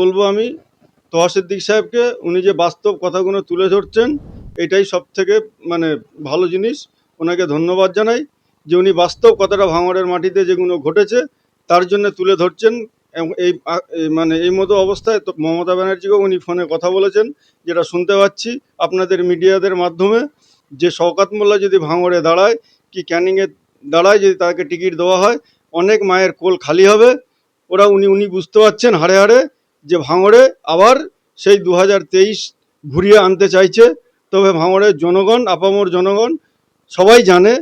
বলব আমি তোহা সিদ্দিক সাহেবকে। উনি যে বাস্তব কথাগুলো তুলে ধরছেন, এটাই সব থেকে মানে ভালো জিনিস। ওনাকে ধন্যবাদ জানাই যে উনি বাস্তব কথাটা ভাঙড়ের মাটিতে যেগুলো ঘটেছে, তার জন্য তুলে ধরছেন। এই মানে এই মতো অবস্থায় তো মমতা ব্যানার্জিকেও উনি ফোনে কথা বলেছেন, যেটা শুনতে পাচ্ছি আপনাদের মিডিয়াদের মাধ্যমে। যে শওকাত মোল্লা যদি ভাঙড়ে দাঁড়ায়, কি ক্যানিংয়ে দাঁড়ায় যদি তাকে টিকিট দেওয়া হয়, অনেক মায়ের কোল খালি হবে। ওরা উনি উনি বুঝতে পারছেন হাড়ে হাড়ে যে ভাঙড়ে আবার সেই দু হাজার তেইশ ঘুরিয়ে আনতে চাইছে, তবে ভাঙড়ের জনগণ, আপামর জনগণ সবাই জানে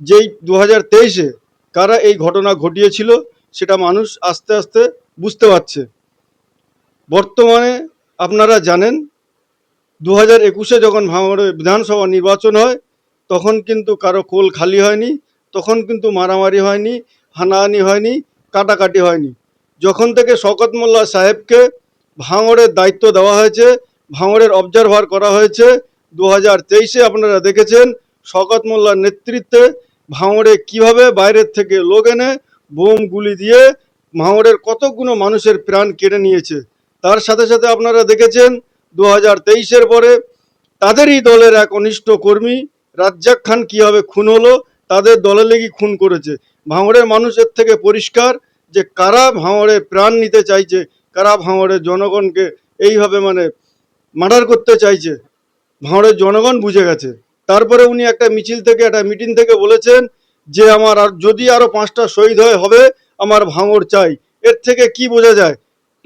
যেই দু হাজার তেইশে কারা এই ঘটনা ঘটিয়েছিল, সেটা মানুষ আস্তে আস্তে বুঝতে পারছে। বর্তমানে আপনারা জানেন দু হাজার একুশে যখন ভাঙড়ে বিধানসভা নির্বাচন হয়, তখন কিন্তু কারও কোল খালি হয়নি, তখন কিন্তু মারামারি হয়নি, হানাহানি হয়নি, কাটাকাটি হয়নি। যখন থেকে শকত মোল্লা সাহেবকে ভাঙড়ের দায়িত্ব দেওয়া হয়েছে, ভাঙড়ের অবজারভার করা হয়েছে দু হাজার তেইশে আপনারা দেখেছেন শকত মোল্লার নেতৃত্বে ভাঙড়ে কীভাবে বাইরের থেকে লোক এনে বোম গুলি দিয়ে ভাঙড়ের কতগুলো মানুষের প্রাণ কেড়ে নিয়েছে, তার সাথে সাথে আপনারা দেখেছেন দু হাজার তেইশের পরে তাদেরই দলের এক অনিষ্ট কর্মী রাজ্জাক খান কীভাবে খুন হলো, তাদের দলে লেগি খুন করেছে। ভাঙড়ের মানুষের থেকে পরিষ্কার যে কারা ভাঙড়ে প্রাণ নিতে চাইছে, কারা ভাঙড়ের জনগণকে এইভাবে মানে মার্ডার করতে চাইছে ভাঙড়ের জনগণ বুঝে গেছে। তারপরে উনি একটা মিছিল থেকে, একটা মিটিং থেকে বলেছেন যে আমার আর যদি আরও পাঁচটা শহীদ হয়ে, হবে আমার ভাঙড় চাই। এর থেকে কি বোঝা যায়?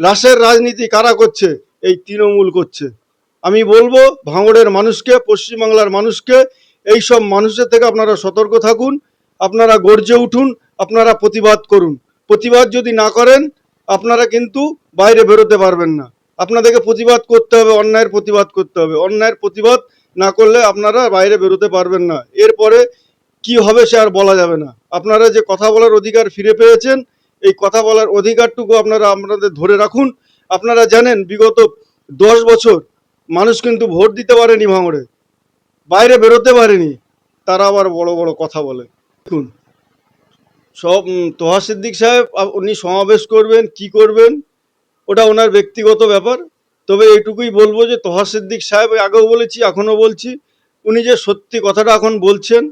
লাশের রাজনীতি কারা করছে? এই তৃণমূল করছে। আমি বলব, ভাঙড়ের মানুষকে, পশ্চিমবাংলার মানুষকে এই সব মানুষের থেকে আপনারা সতর্ক থাকুন, আপনারা গর্জে উঠুন, আপনারা প্রতিবাদ করুন। প্রতিবাদ যদি না করেন, আপনারা কিন্তু বাইরে বেরোতে পারবেন না। আপনাদেরকে প্রতিবাদ করতে হবে, অন্যায়ের প্রতিবাদ করতে হবে। অন্যায়ের প্রতিবাদ না করলে আপনারা বাইরে বেরোতে পারবেন না। এরপরে কি হবে সে আর বলা যাবে না। আপনারা যে কথা বলার অধিকার ফিরে পেয়েছেন, এই কথা বলার অধিকারটুকু আপনারা আপনাদের ধরে রাখুন। আপনারা জানেন, বিগত দশ বছর মানুষ কিন্তু ভোট দিতে পারেনি ভাঙড়ে। বাইরে বেরোতে পারেনি। তারা আবার বড় বড় কথা বলে। দেখুন সব তোহা সিদ্দিক সাহেব উনি সমাবেশ করবেন, কি করবেন, ওটা ওনার ব্যক্তিগত ব্যাপার। তবে এইটুকুই বলব যে, তোহা সিদ্দিক সাহেব আগেও বলেছি, এখনও বলছি, উনি যে সত্যি কথাটা এখন বলছেন,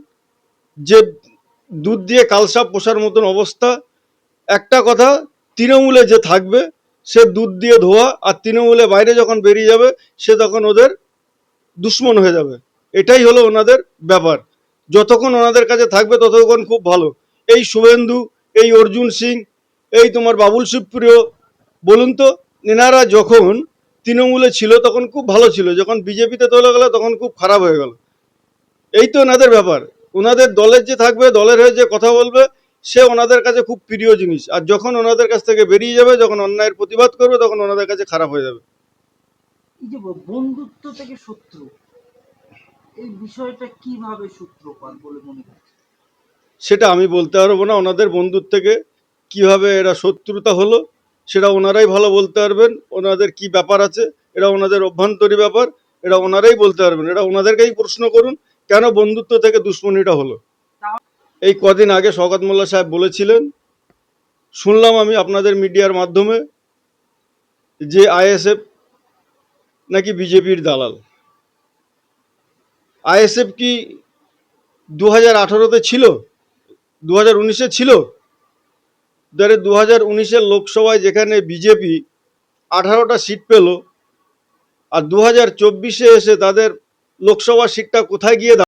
যে দুধ দিয়ে কালসাপ পোষার মতন অবস্থা, একটা কথা, তৃণমূলে যে থাকবে, সে দুধ দিয়ে ধোয়া, আর তৃণমূলে বাইরে যখন বেরিয়ে যাবে, সে তখন ওদের দুশ্মন হয়ে যাবে। এটাই হলো ওনাদের ব্যাপার। যতক্ষণ ওনাদের কাছে থাকবে, ততক্ষণ খুব ভালো। এই শুভেন্দু, এই অর্জুন সিং, এই তোমার বাবুল সুপ্রিয়, বলুন তো, এনারা যখন তৃণমূলে ছিল তখন খুব ভালো ছিল, যখন বিজেপিতে চলে গেল তখন খুব খারাপ হয়ে গেল। এই তো ওনাদের ব্যাপার, ওনাদের দলের যে থাকবে, দলের হয়ে যে কথা বলবে, সে ওনাদের কাছে খুব প্রিয় জিনিস। আর যখন ওনাদের কাছ থেকে বেরিয়ে যাবে, যখন অন্যায়ের প্রতিবাদ করবে, তখন ওনাদের কাছে খারাপ হয়ে যাবে। বন্ধুত্ব থেকে শত্রু, এই বিষয়টা কীভাবে সূত্রপাত বলে মনে করছে সেটা আমি বলতে পারব না। ওনাদের বন্ধুর থেকে কীভাবে এরা শত্রুতা হলো, সেটা ওনারাই ভালো বলতে পারবেন। ওনাদের কি ব্যাপার আছে এটা ওনাদের অভ্যন্তরী ব্যাপার এটা ওনারাই বলতে পারবেন। এটা ওনাদেরকেই প্রশ্ন করুন, কেন বন্ধুত্ব থেকে দুশ্মনীটা হলো? এই কদিন আগে শওকত মোল্লা সাহেব বলেছিলেন, শুনলাম আমি আপনাদের মিডিয়ার মাধ্যমে যে আইএসএফ নাকি বিজেপির দালাল। আইএসএফ কি দু হাজার আঠারোতে ছিল? দু হাজার উনিশে ছিল। দু হাজার উনিশের লোকসভায় যেখানে বিজেপি আঠারোটা সিট পেল, আর দু হাজার চব্বিশে এসে তাদের লোকসভা সিটটা কোথায় গিয়ে